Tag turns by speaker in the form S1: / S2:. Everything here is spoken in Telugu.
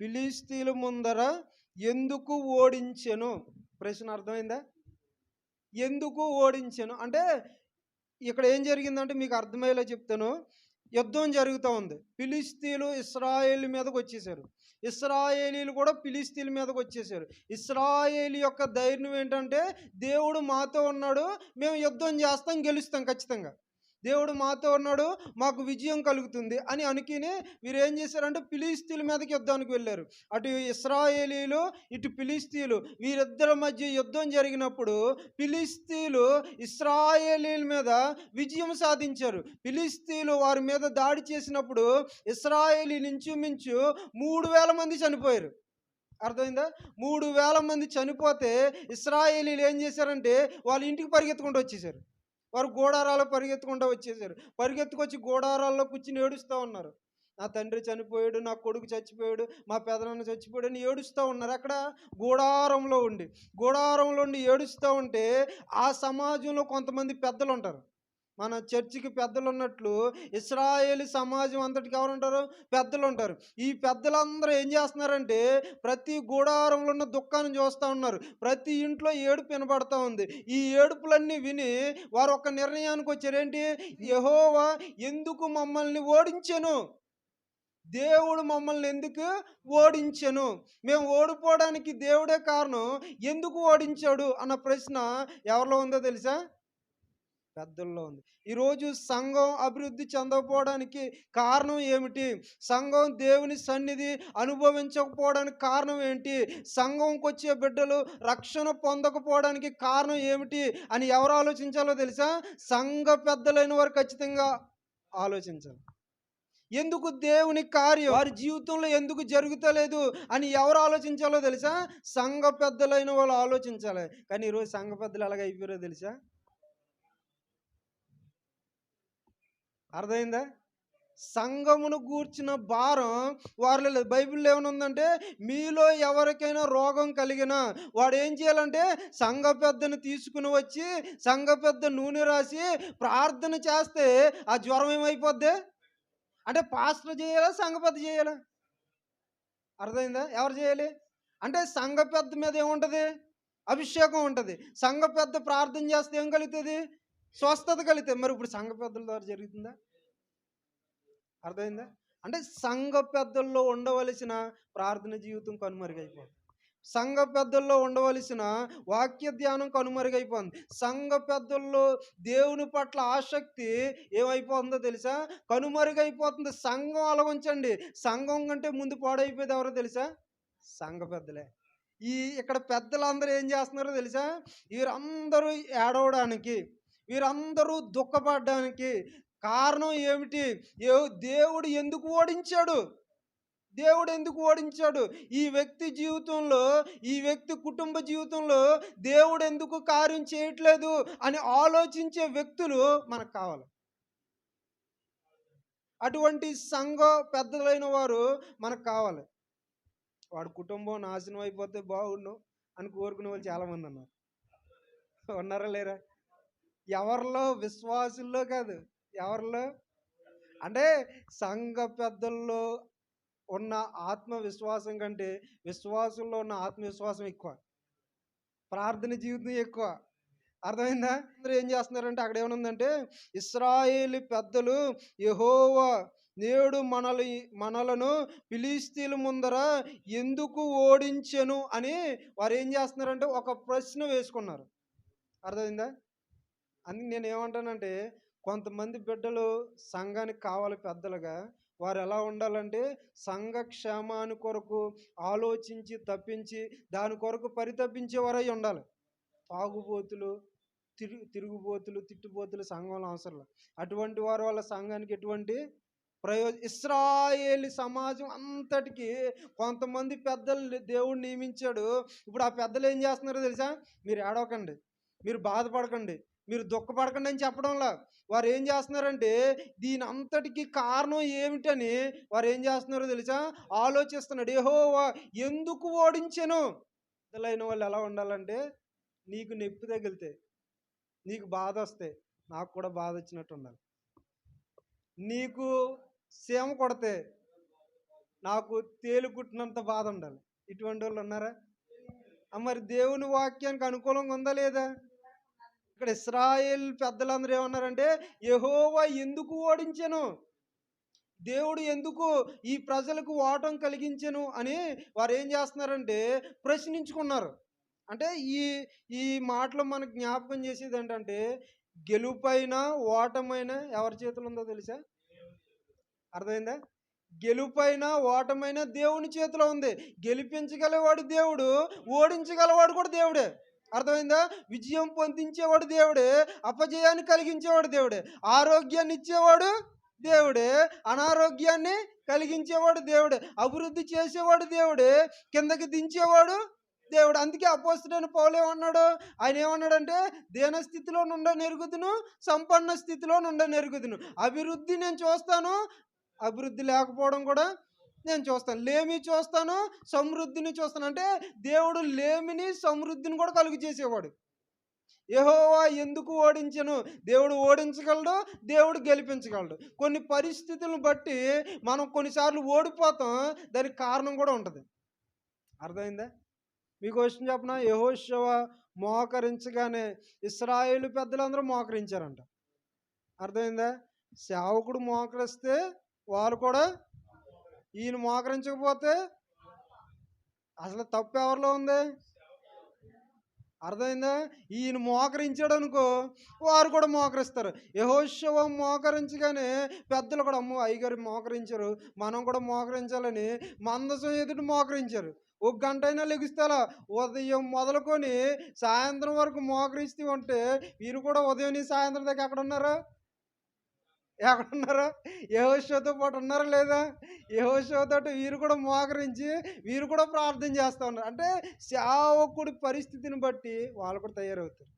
S1: ఫిలిస్తీన్ల ముందర ఎందుకు ఓడించెను? ప్రశ్న అర్థమైందా? ఎందుకు ఓడించెను? అంటే ఇక్కడ ఏం జరిగిందంటే మీకు అర్థమయ్యేలా చెప్తాను. యుద్ధం జరుగుతూ ఉంది. ఫిలిస్తీన్లు ఇస్రాయేల్ మీదకి వచ్చేసారు. ఇస్రాయేలీలు కూడా ఫిలిస్తీన్ల మీదకి వచ్చేసారు. ఇస్రాయేల్ యొక్క ధైర్యం ఏంటంటే దేవుడు మాతో ఉన్నాడు మేము యుద్ధం చేస్తాం గెలుస్తాం ఖచ్చితంగా. దేవుడు మాతో ఉన్నాడు మాకు విజయం కలుగుతుంది అని అనుకుని వీరు ఏం చేశారంటే పిలిస్తీల మీదకి యుద్ధానికి వెళ్ళారు. అటు ఇస్రాయేలీలు ఇటు పిలిస్తీలు వీరిద్దరి మధ్య యుద్ధం జరిగినప్పుడు పిలిస్తీలు ఇస్రాయేలీల మీద విజయం సాధించారు. పిలిస్తీలు వారి మీద దాడి చేసినప్పుడు ఇస్రాయేలీ ఇంచుమించు మూడు వేల మంది చనిపోయారు. అర్థమైందా? మూడు వేల మంది చనిపోతే ఇస్రాయేలీలు ఏం చేశారంటే వాళ్ళ ఇంటికి పరిగెత్తుకుంటూ వచ్చేసారు. వారు గోడారాలు పరిగెత్తుకుంటూ వచ్చేసారు పరిగెత్తుకొచ్చి గోడారాల్లో కూర్చుని ఏడుస్తూ ఉన్నారు. నా తండ్రి చనిపోయాడు నా కొడుకు చచ్చిపోయాడు మా పెదనాన్న చచ్చిపోయాడు అని ఏడుస్తూ ఉన్నారు. అక్కడ గూడారంలో ఉండి గూడారంలో ఉండి ఏడుస్తూ ఉంటే ఆ సమాజంలో కొంతమంది పెద్దలు ఉంటారు మన చర్చికి పెద్దలు ఉన్నట్లు ఇస్రాయేలీ సమాజం అంతటికి ఎవరు ఉంటారు పెద్దలు ఉంటారు ఈ పెద్దలందరూ ఏం చేస్తున్నారంటే ప్రతి గూడారంలో ఉన్న దుఃఖాన్ని చూస్తూ ఉన్నారు. ప్రతి ఇంట్లో ఏడుపు వినబడతా ఉంది. ఈ ఏడుపులన్నీ విని వారు ఒక నిర్ణయానికి వచ్చారు. ఏంటి? యహోవా ఎందుకు మమ్మల్ని ఓడించెను? దేవుడు మమ్మల్ని ఎందుకు ఓడించెను? మేము ఓడిపోవడానికి దేవుడే కారణం. ఎందుకు ఓడించాడు? అన్న ప్రశ్న ఎవరిలో ఉందో తెలుసా? పెద్దల్లో ఉంది. ఈరోజు సంఘం అభివృద్ధి చెందకపోవడానికి కారణం ఏమిటి? సంఘం దేవుని సన్నిధి అనుభవించకపోవడానికి కారణం ఏంటి? సంఘంకి వచ్చే బిడ్డలు రక్షణ పొందకపోవడానికి కారణం ఏమిటి? అని ఎవరు ఆలోచించాలో తెలుసా? సంఘ పెద్దలైన వారు ఖచ్చితంగా ఆలోచించాలి. ఎందుకు దేవుని కార్యం? వారి జీవితంలో ఎందుకు జరుగుతలేదు? అని ఎవరు ఆలోచించాలో తెలుసా? సంఘ పెద్దలైన వాళ్ళు ఆలోచించాలి. కానీ ఈరోజు సంఘ పెద్దలు ఎలాగ అయిపోయారో తెలుసా? అర్థమైందా? సంఘమును గూర్చిన భారం వారిలో లేదు బైబిల్లో ఏమనుందంటే మీలో ఎవరికైనా రోగం కలిగినా వాడు ఏం చేయాలంటే సంఘ పెద్దను తీసుకుని వచ్చి సంఘ పెద్ద నూనె రాసి ప్రార్థన చేస్తే ఆ జ్వరం ఏమైపోద్ది? అంటే పాస్టర్ చేయాలా సంఘ పెద్ద చేయాలా? అర్థమైందా? ఎవరు చేయాలి? అంటే సంఘ పెద్ద మీద ఏముంటుంది? అభిషేకం ఉంటుంది. సంఘ పెద్ద ప్రార్థన చేస్తే ఏం కలుగుతుంది? స్వస్థత కలిగితే మరి ఇప్పుడు సంఘ పెద్దల ద్వారా జరుగుతుందా? అర్థమైందా? అంటే సంఘ పెద్దల్లో ఉండవలసిన ప్రార్థన జీవితం కనుమరుగైపోతుంది. సంఘ పెద్దల్లో ఉండవలసిన వాక్య ధ్యానం కనుమరుగైపోతుంది. సంఘ పెద్దల్లో దేవుని పట్ల ఆసక్తి ఏమైపోతుందో తెలుసా? కనుమరుగైపోతుంది. సంఘం అలవంచండి సంఘం కంటే ముందు పాడైపోయేది ఎవరో తెలుసా? సంఘ పెద్దలే. ఈ ఇక్కడ పెద్దలందరూ ఏం చేస్తున్నారో తెలుసా? వీరందరూ ఏడవడానికి వీరందరూ దుఃఖపడడానికి కారణం ఏమిటి? ఏ- దేవుడు ఎందుకు ఓడించాడు? దేవుడు ఎందుకు ఓడించాడు? ఈ వ్యక్తి జీవితంలో ఈ వ్యక్తి కుటుంబ జీవితంలో దేవుడు ఎందుకు కార్యం చేయట్లేదు అని ఆలోచించే వ్యక్తులు మనకు కావాలి. అటువంటి సంఘ పెద్దలైన వారు మనకు కావాలి. వాడు కుటుంబం నాశనం అయిపోతే బాగుండు అని కోరుకునే వాళ్ళు చాలామంది ఉన్నారు. ఉన్నారా లేరా? ఎవరిలో? విశ్వాసుల్లో కాదు. ఎవరిలో? అంటే సంఘ పెద్దల్లో ఉన్న ఆత్మవిశ్వాసం కంటే విశ్వాసంలో ఉన్న ఆత్మవిశ్వాసం ఎక్కువ. ప్రార్థన జీవితం ఎక్కువ. అర్థమైందా? అందరూ ఏం చేస్తున్నారంటే అక్కడ ఏమనుందంటే ఇస్రాయేలి పెద్దలు యెహోవా నేడు మనలు మనలను ఫిలిస్తీన్ల ముందర ఎందుకు ఓడించెను అని వారు ఏం చేస్తున్నారంటే ఒక ప్రశ్న వేసుకున్నారు. అర్థమైందా? అందుకు నేను ఏమంటానంటే కొంతమంది బిడ్డలు సంఘానికి కావాలి పెద్దలుగా. వారు ఎలా ఉండాలంటే సంఘ క్షేమాని కొరకు ఆలోచించి తప్పించి దాని కొరకు పరితపించేవారై ఉండాలి. తాగుబోతులు తిరు తిరుగుబోతులు తిట్టుబోతులు సంఘంలో అవసరం అటువంటి వారు వాళ్ళ సంఘానికి ఎటువంటి ప్రయోజ ఇస్రాయేలి సమాజం అంతటికి కొంతమంది పెద్దలు దేవుడు నియమించాడు. ఇప్పుడు ఆ పెద్దలు ఏం చేస్తున్నారో తెలుసా? మీరు ఏడవకండి. మీరు బాధపడకండి. మీరు దుఃఖపడకండి అని చెప్పడంలా. వారు ఏం చేస్తున్నారంటే దీని అంతటికి కారణం ఏమిటని వారు ఏం చేస్తున్నారో తెలుసా? ఆలోచిస్తున్నాడు. ఏహో ఎందుకు ఓడించాను? పెద్దలైన వాళ్ళు ఎలా ఉండాలంటే నీకు నొప్పి తగిలితే నీకు బాధ వస్తే నాకు కూడా బాధ వచ్చినట్టు ఉండాలి. నీకు సీమ కొడితే నాకు తేలుకుట్టినంత బాధ ఉండాలి. ఇటువంటి వాళ్ళు ఉన్నారా? మరి దేవుని వాక్యానికి అనుకూలంగా ఉందా లేదా? ఇక్కడ ఇస్రాయేల్ పెద్దలందరూ ఏమన్నారంటే యహోవా ఎందుకు ఓడించను? దేవుడు ఎందుకు ఈ ప్రజలకు ఓటం కలిగించను? అని వారు ఏం చేస్తున్నారంటే ప్రశ్నించుకున్నారు. అంటే ఈ ఈ మాటలు మనకు జ్ఞాపకం చేసేది ఏంటంటే గెలుపైన ఓటమైన ఎవరి చేతులు ఉందో తెలుసా? అర్థమైందా? గెలుపైన ఓటమైన దేవుని చేతిలో ఉంది. గెలిపించగలవాడు దేవుడు ఓడించగలవాడు కూడా దేవుడే. అర్థమైందా? విజయం పొందించేవాడు దేవుడే అపజయాన్ని కలిగించేవాడు దేవుడే ఆరోగ్యాన్ని ఇచ్చేవాడు దేవుడే అనారోగ్యాన్ని కలిగించేవాడు దేవుడే అభివృద్ధి చేసేవాడు దేవుడే కిందకి దించేవాడు దేవుడు. అందుకే అపోస్తుడైన పౌలు ఏమన్నాడు? ఆయన ఏమన్నాడంటే దేన స్థితిలో నుండ నెరుగుదును సంపన్న స్థితిలో నుండ నెరుగుదును. అభివృద్ధి నేను చూస్తాను అభివృద్ధి లేకపోవడం కూడా నేను చూస్తాను. లేమి చూస్తాను సమృద్ధిని చూస్తాను. అంటే దేవుడు లేమిని సమృద్ధిని కూడా కలుగు చేసేవాడు. యెహోవా ఎందుకు ఓడించను? దేవుడు ఓడించగలడు దేవుడు గెలిపించగలడు. కొన్ని పరిస్థితులను బట్టి మనం కొన్నిసార్లు ఓడిపోతాం. దానికి కారణం కూడా ఉంటుంది. అర్థమైందా? మీకు క్వశ్చన్ చెప్పిన? యహోశవ మోకరించగానే ఇస్రాయేలు పెద్దలందరూ మోకరించారంట. అర్థమైందా? సేవకుడు మోకరిస్తే వారు కూడా ఈయన మోకరించకపోతే అసలు తప్పు ఎవరిలో ఉంది? అర్థమైందా? ఈయన మోకరించాడు అనుకో వారు కూడా మోకరిస్తారు. యహోశవం మోకరించగానే పెద్దలు కూడా అమ్మో అయ్యగారు మోకరించారు. మనం కూడా మోకరించాలని మందసం ఎదుటి మోకరించారు. ఒక గంట అయినా లెగుస్తారా ఉదయం మొదలుకొని సాయంత్రం వరకు మోకరిస్తూ ఉంటే వీరు కూడా ఉదయం సాయంత్రం దాకా ఎక్కడ ఉన్నారా? ఎక్కడ ఉన్నారా యహోషోతో పాటు ఉన్నారా లేదా? యహోషోతో వీరు కూడా మోకరించి వీరు కూడా ప్రార్థన చేస్తూ ఉన్నారు. అంటే సేవకుడి పరిస్థితిని బట్టి వాళ్ళు కూడా తయారవుతారు.